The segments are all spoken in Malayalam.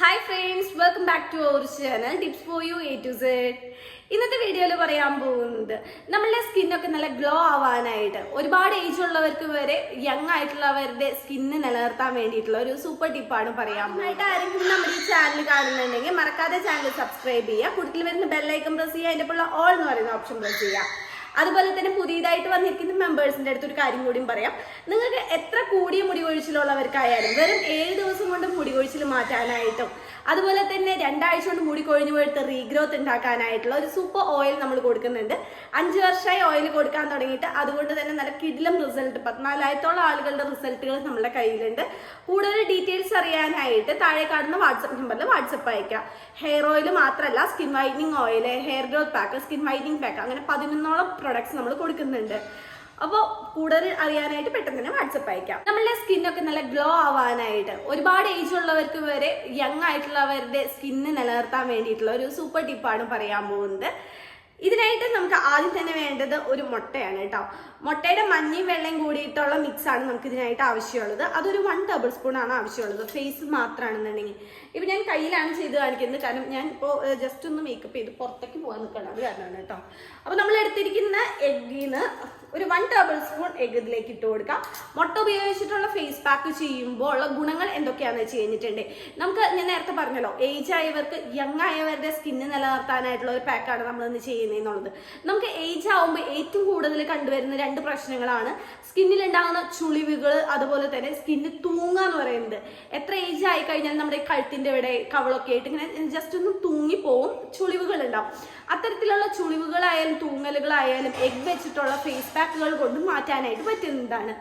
Hi friends welcome back to our channel tips for you A to Z ഇന്നത്തെ വീഡിയോയിൽ പറയാൻ പോകുന്നത് നമ്മളുടെ സ്കിന്നൊക്കെ നല്ല ഗ്ലോ ആവാനായിട്ട് ഒരുപാട് ഏജ് ഉള്ളവർക്ക് വരെ യങ് ആയിട്ടുള്ളവരുടെ സ്കിന്ന് നിലനിർത്താൻ വേണ്ടിയിട്ടുള്ള ഒരു സൂപ്പർ ടിപ്പാണ് പറയാൻ പോകുന്നത്. ആരെങ്കിലും നമ്മുടെ ഈ ചാനൽ കാണുന്നുണ്ടെങ്കിൽ മറക്കാതെ ചാനൽ സബ്സ്ക്രൈബ് ചെയ്യുക കൂടുതൽ വരുന്ന ബെല്ലൈക്കൺ പ്രസ് ചെയ്യുക അതിന്റെ ഉള്ള ഓൾ എന്ന് പറയുന്ന ഓപ്ഷൻ പ്രസ് ചെയ്യുക. അതുപോലെ തന്നെ പുതിയതായിട്ട് വന്നിരിക്കുന്ന മെമ്പേഴ്സിന്റെ അടുത്ത് ഒരു കാര്യം കൂടിയും പറയാം. നിങ്ങൾക്ക് എത്ര കൂടിയ മുടി കൊഴിച്ചിലുള്ളവർക്കായാലും വെറും ഏഴ് ദിവസം കൊണ്ട് മുടി കൊഴിച്ചിൽ മാറ്റാനായിട്ടും അതുപോലെ തന്നെ രണ്ടാഴ്ച കൊണ്ട് മുടി കൊഴിഞ്ഞു പോയിട്ട് റീഗ്രോത്ത് ഉണ്ടാക്കാനായിട്ടുള്ള ഒരു സൂപ്പർ ഓയിൽ നമ്മൾ കൊടുക്കുന്നുണ്ട്. അഞ്ച് വർഷമായി ഓയിൽ കൊടുക്കാൻ തുടങ്ങിയിട്ട് അതുകൊണ്ട് തന്നെ നല്ല കിടിലം റിസൾട്ട് പതിനാലായിരത്തോളം ആളുകളുടെ റിസൾട്ടുകൾ നമ്മുടെ കയ്യിലുണ്ട്. കൂടുതൽ ഡീറ്റെയിൽസ് അറിയാനായിട്ട് താഴെ കാണുന്ന വാട്സപ്പ് നമ്പറിൽ വാട്സപ്പ് അയക്കാം. ഹെയർ ഓയിൽ മാത്രമല്ല skin whitening oil hair growth pack skin whitening pack അങ്ങനെ പതിനൊന്നോളം പ്രൊഡക്ട്സ് നമ്മൾ കൊടുക്കുന്നുണ്ട്. അപ്പോൾ കൂടുതൽ അറിയാനായിട്ട് പെട്ടെന്ന് തന്നെ വാട്സപ്പ് അയക്കാം. നമ്മളുടെ സ്കിന്നൊക്കെ നല്ല ഗ്ലോ ആവാനായിട്ട് ഒരുപാട് ഏജ് ഉള്ളവർക്ക് വരെ യങ് ആയിട്ടുള്ളവരുടെ സ്കിന്ന് നിലനിർത്താൻ വേണ്ടിയിട്ടുള്ള ഒരു സൂപ്പർ ടിപ്പാണ് പറയാൻ പോകുന്നത്. ഇതിനായിട്ട് നമുക്ക് ആദ്യം തന്നെ വേണ്ടത് ഒരു മുട്ടയാണ് കേട്ടോ. മുട്ടയുടെ മഞ്ഞയും വെള്ളയും കൂടിയിട്ടുള്ള മിക്സ് ആണ് നമുക്ക് ഇതിനായിട്ട് ആവശ്യമുള്ളത്. അതൊരു വൺ ടേബിൾ സ്പൂൺ ആണ് ആവശ്യമുള്ളത്. ഫേസ് മാത്രമാണെന്നുണ്ടെങ്കിൽ ഇപ്പം ഞാൻ കയ്യിലാണ് ചെയ്ത് കാണിക്കുന്നത്. കാരണം ഞാൻ ഇപ്പോൾ ജസ്റ്റ് ഒന്ന് മേക്കപ്പ് ചെയ്ത് പുറത്തേക്ക് പോകാൻ നിൽക്കണം അത് കാരണമാണ് കേട്ടോ. അപ്പോൾ നമ്മൾ എടുത്തിരിക്കുന്ന എഗ്ഗിന്ന് ഒരു വൺ ടേബിൾ സ്പൂൺ എഗ് ഇതിലേക്ക് ഇട്ട് കൊടുക്കാം. മുട്ട ഉപയോഗിച്ചിട്ടുള്ള ഫേസ് പാക്ക് ചെയ്യുമ്പോൾ ഉള്ള ഗുണങ്ങൾ എന്തൊക്കെയാണെന്ന് വെച്ച് കഴിഞ്ഞിട്ടുണ്ട്? നമുക്ക് ഞാൻ നേരത്തെ പറഞ്ഞല്ലോ ഏജ് ആയവർക്ക് യങ് ആയവരുടെ സ്കിന്ന് നിലനിർത്താനായിട്ടുള്ള ഒരു പാക്കാണ് നമ്മൾ ഇന്ന് ചെയ്യുന്നതെന്നുള്ളത് നമുക്ക് ഏജ് ആവുമ്പോൾ ഏറ്റവും കൂടുതൽ കണ്ടുവരുന്ന രണ്ട് പ്രശ്നങ്ങളാണ്. സ്കിന്നിൽ ഉണ്ടാകുന്ന ചുളിവുകൾ അതുപോലെ തന്നെ സ്കിന്ന് തൂങ്ങുക എന്ന് പറയുന്നത്. എത്ര ഏജ് ആയി കഴിഞ്ഞാൽ നമ്മുടെ കഴുത്തിന്റെ ഇവിടെ കവളൊക്കെ ആയിട്ട് ഇങ്ങനെ ജസ്റ്റ് ഒന്ന് തൂങ്ങിപ്പോവും ചുളിവുകൾ ഉണ്ടാവും. അത്തരത്തിലുള്ള ചുളിവുകളായാലും തൂങ്ങലുകളായാലും എഗ് വെച്ചിട്ടുള്ള ഫേസ് പാക്കുകൾ കൊണ്ട് മാറ്റാനായിട്ട് പറ്റുന്നതാണ്.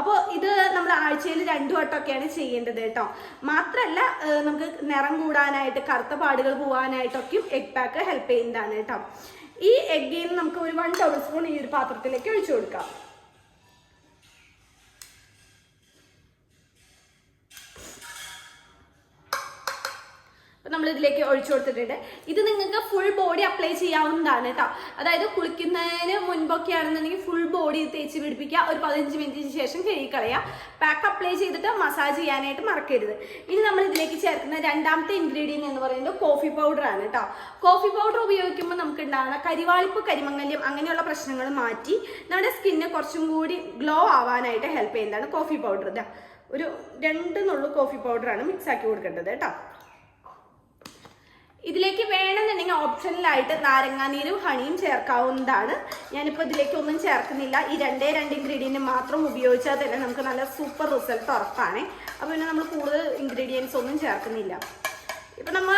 അപ്പോൾ ഇത് നമ്മൾ ആഴ്ചയിൽ രണ്ടു വട്ടമൊക്കെയാണ് ചെയ്യേണ്ടത് കേട്ടോ. മാത്രമല്ല നമുക്ക് നിറം കൂടാനായിട്ട് കറുത്ത പാടുകൾ പോകാനായിട്ടൊക്കെയും എഗ് പാക്ക് ഹെൽപ്പ് ചെയ്യുന്നതാണ് കേട്ടോ. ഈ എഗ്ഗിൽ നമുക്ക് ഒരു വൺ ടേബിൾ സ്പൂൺ ഈ ഒരു പാത്രത്തിലേക്ക് ഒഴിച്ചു കൊടുക്കാം. നമ്മൾ ഇതിലേക്ക് ഒഴിച്ചു കൊടുത്തിട്ടുണ്ട്. ഇത് നിങ്ങൾക്ക് ഫുൾ ബോഡി അപ്ലൈ ചെയ്യാവുന്നതാണ് കേട്ടോ അതായത് കുളിക്കുന്നതിന് മുൻപൊക്കെ ആണെന്നുണ്ടെങ്കിൽ ഫുൾ ബോഡി തേച്ച് പിടിപ്പിക്കുക. ഒരു പതിനഞ്ച് മിനിറ്റിന് ശേഷം കഴുകിക്കളയുക. പാക്ക് അപ്ലൈ ചെയ്തിട്ട് മസാജ് ചെയ്യാനായിട്ട് മറക്കരുത്. ഇനി നമ്മൾ ഇതിലേക്ക് ചേർക്കുന്ന രണ്ടാമത്തെ ഇൻഗ്രീഡിയന്റ് എന്ന് പറയുന്നത് കോഫി പൗഡർ ആണ് കേട്ടോ കോഫി പൗഡർ ഉപയോഗിക്കുമ്പോൾ നമുക്ക് ഉണ്ടാകുന്ന കരിവാളിപ്പ് കരിമങ്ങല്യം അങ്ങനെയുള്ള പ്രശ്നങ്ങൾ മാറ്റി നമ്മുടെ സ്കിന്ന് കുറച്ചും കൂടി ഗ്ലോ ആവാനായിട്ട് ഹെൽപ്പ് ചെയ്യുന്നതാണ് കോഫി പൗഡർ ഒരു രണ്ട് നുള്ളു കോഫി പൗഡറാണ് മിക്സ് ആക്കി കൊടുക്കേണ്ടത് കേട്ടോ ഇതിലേക്ക് വേണമെന്നുണ്ടെങ്കിൽ ഓപ്ഷനിലായിട്ട് നാരങ്ങാനീരും ഹണിയും ചേർക്കാവുന്നതാണ്. ഞാനിപ്പോൾ ഇതിലേക്ക് ഒന്നും ചേർക്കുന്നില്ല. ഈ രണ്ടേ രണ്ട് ഇൻഗ്രീഡിയന്റ് മാത്രം ഉപയോഗിച്ചാൽ തന്നെ നമുക്ക് നല്ല സൂപ്പർ റിസൾട്ട് ഉറപ്പാണ്. അപ്പോൾ പിന്നെ നമ്മൾ കൂടുതൽ ഇൻഗ്രീഡിയൻസ് ഒന്നും ചേർക്കുന്നില്ല. ഇപ്പം നമ്മൾ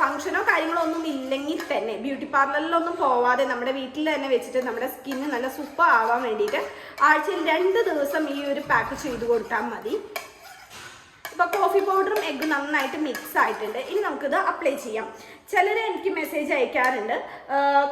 ഫംഗ്ഷനോ കാര്യങ്ങളോ ഒന്നും ഇല്ലെങ്കിൽ തന്നെ ബ്യൂട്ടി പാർലറിലൊന്നും പോവാതെ നമ്മുടെ വീട്ടിൽ തന്നെ വെച്ചിട്ട് നമ്മുടെ സ്കിന്ന് നല്ല സൂപ്പർ ആവാൻ വേണ്ടിയിട്ട് ആഴ്ചയിൽ രണ്ട് ദിവസം ഈ ഒരു പാക്ക് ചെയ്ത് കൊടുത്താൽ മതി. ഇപ്പൊ കോഫി പൗഡറും എഗ്ഗ് നന്നായിട്ട് മിക്സ് ആയിട്ടുണ്ട്. ഇനി നമുക്കിത് അപ്ലൈ ചെയ്യാം. ചിലർ എനിക്ക് മെസ്സേജ് അയക്കാറുണ്ട്.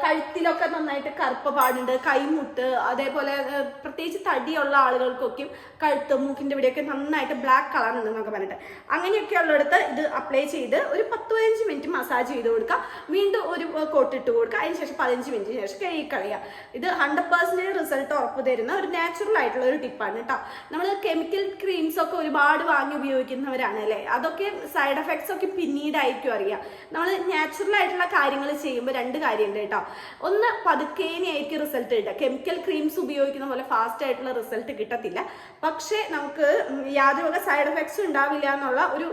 കഴുത്തിലൊക്കെ നന്നായിട്ട് കറുപ്പ് പാടുണ്ട് കൈമുട്ട് അതേപോലെ പ്രത്യേകിച്ച് തടിയുള്ള ആളുകൾക്കൊക്കെ കഴുത്ത് മൂക്കിന്റെ ഇവിടെയൊക്കെ നന്നായിട്ട് ബ്ലാക്ക് കളർ ഉണ്ട് എന്നൊക്കെ പറഞ്ഞിട്ട്. അങ്ങനെയൊക്കെ ഉള്ളിടത്ത് ഇത് അപ്ലൈ ചെയ്ത് ഒരു പത്ത് പതിനഞ്ച് മിനിറ്റ് മസാജ് ചെയ്ത് കൊടുക്കുക. വീണ്ടും ഒരു കോട്ട് ഇട്ട് കൊടുക്കുക. അതിനുശേഷം പതിനഞ്ച് മിനിറ്റിന് ശേഷം കഴുകി കളയുക. ഇത് ഹൺഡ്രഡ് പെർസെന്റേജ് റിസൾട്ട് ഉറപ്പ് തരുന്ന ഒരു നാച്ചുറൽ ആയിട്ടുള്ള ഒരു ടിപ്പാണ് കേട്ടോ. നമ്മൾ കെമിക്കൽ ക്രീംസ് ഒക്കെ ഒരുപാട് വാങ്ങി ഉപയോഗിക്കുന്നവരാണ് അല്ലേ അതൊക്കെ സൈഡ് എഫക്ട്സ് ഒക്കെ പിന്നീടായിരിക്കും അറിയാം. നമ്മൾ നാച്ചുറൽ ആയിട്ടുള്ള കാര്യങ്ങൾ ചെയ്യുമ്പോൾ രണ്ട് കാര്യമുണ്ട് കേട്ടോ ഒന്ന് പതുക്കേനെയായിരിക്കും റിസൾട്ട് കിട്ടുക. കെമിക്കൽ ക്രീംസ് ഉപയോഗിക്കുന്ന പോലെ ഫാസ്റ്റ് ആയിട്ടുള്ള റിസൾട്ട് കിട്ടത്തില്ല. പക്ഷേ നമുക്ക് യാതൊരു സൈഡ് എഫക്ട്സ് ഉണ്ടാവില്ല എന്നുള്ള ഒരു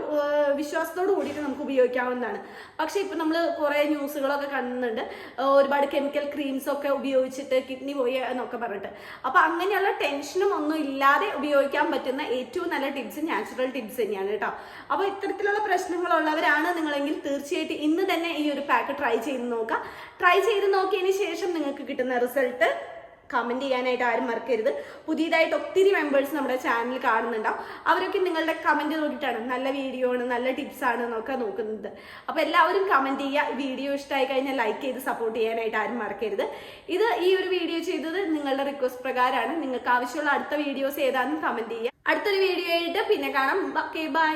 വിശ്വാസത്തോട് കൂടിയിട്ട് നമുക്ക് ഉപയോഗിക്കാവുന്നതാണ്. പക്ഷേ ഇപ്പം നമ്മൾ കുറേ ന്യൂസുകളൊക്കെ കാണുന്നുണ്ട് ഒരുപാട് കെമിക്കൽ ക്രീംസ് ഒക്കെ ഉപയോഗിച്ചിട്ട് കിഡ്നി പോയി എന്നൊക്കെ പറഞ്ഞിട്ട്. അപ്പോൾ അങ്ങനെയുള്ള ടെൻഷനും ഒന്നും ഇല്ലാതെ ഉപയോഗിക്കാൻ പറ്റുന്ന ഏറ്റവും നല്ല ടിപ്സ് നാച്ചുറൽ ടിപ്സ് തന്നെയാണ് കേട്ടോ. അപ്പോൾ ഇത്തരത്തിലുള്ള പ്രശ്നങ്ങളുള്ളവരാണ് നിങ്ങളെങ്കിൽ തീർച്ചയായിട്ടും ഇന്ന് തന്നെ ഈ ഒരു പാക്ക് ട്രൈ ചെയ്ത് നോക്കാം. ട്രൈ ചെയ്ത് നോക്കിയതിന് ശേഷം നിങ്ങൾക്ക് കിട്ടുന്ന റിസൾട്ട് കമന്റ് ചെയ്യാനായിട്ട് ആരും മറക്കരുത്. പുതിയതായിട്ട് ഒത്തിരി മെമ്പേഴ്സ് നമ്മുടെ ചാനൽ കാണുന്നുണ്ടാവും. അവരൊക്കെ നിങ്ങളുടെ കമന്റ് നോക്കിയിട്ടാണ് നല്ല വീഡിയോ ആണ് നല്ല ടിപ്സ് ആണ് എന്നൊക്കെ നോക്കുന്നത്. അപ്പോൾ എല്ലാവരും കമന്റ് ചെയ്യുക. വീഡിയോ ഇഷ്ടമായി കഴിഞ്ഞാൽ ലൈക്ക് ചെയ്ത് സപ്പോർട്ട് ചെയ്യാനായിട്ട് ആരും മറക്കരുത്. ഇത് ഈ ഒരു വീഡിയോ ചെയ്തത് നിങ്ങളുടെ റിക്വസ്റ്റ് പ്രകാരമാണ്. നിങ്ങൾക്ക് ആവശ്യമുള്ള അടുത്ത വീഡിയോസ് ഏതാണെന്ന് കമന്റ് ചെയ്യുക. അടുത്തൊരു വീഡിയോ ആയിട്ട് പിന്നെ കാണാം. Okay bye